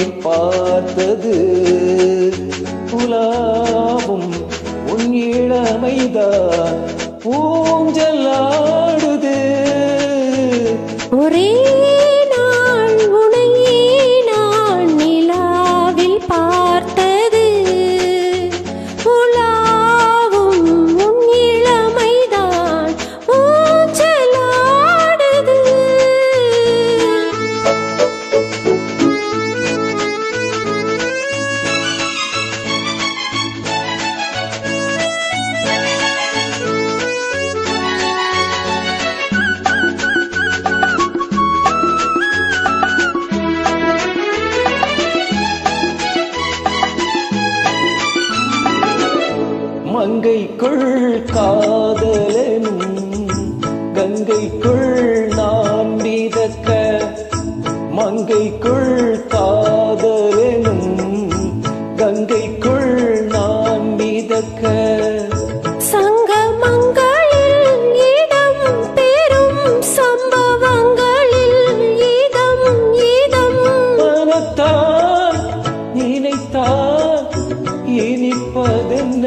வானில் பார்த்தது. புலாவும் உன் இளமைதான் பூஞ்சலாடுது ஒரே மங்கைக்குள் காதலனும் கங்கைக்குள் நான் மிதக்க மங்கைக்குள் காதலனும் கங்கைக்குள் நான் மிதக்க. நினைத்தான் இனிப்பதென்ன?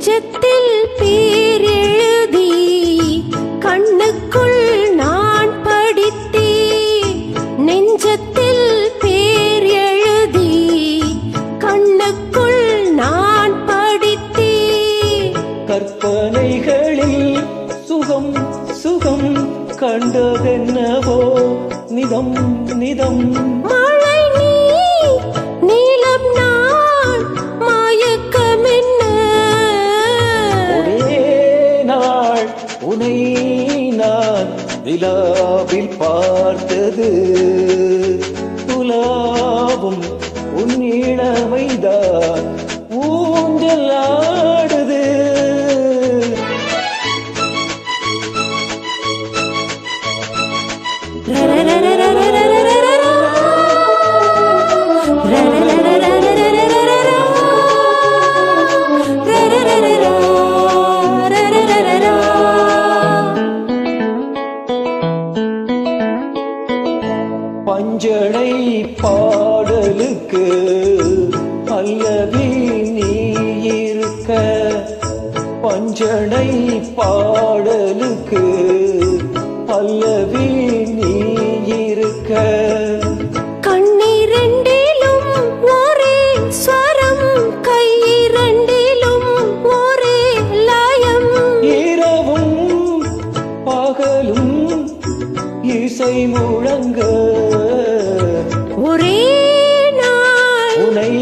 நெஞ்சத்தில் பேரெழுதி கண்ணுக்குள் நான் படித்தேன். நெஞ்சத்தில் பேர் எழுதி கண்ணுக்குள் நான் படித்தேன். கற்பனைகளில் சுகம் சுகம் கண்டதென்னவோ? நிதம் நிதம். மழை உனை நான் நிலாவில் பார்த்தது. துலாவும் உன்னிழமைதான் ஊஞ்சல் ஆடுது. ஊஞ்சலாடுது பஞ்சனை பாடலுக்கு பல்லவி நீ இருக்க. பஞ்சனை பாடலுக்கு பல்லவி நீ இசை முழங்க. ஒரே உனை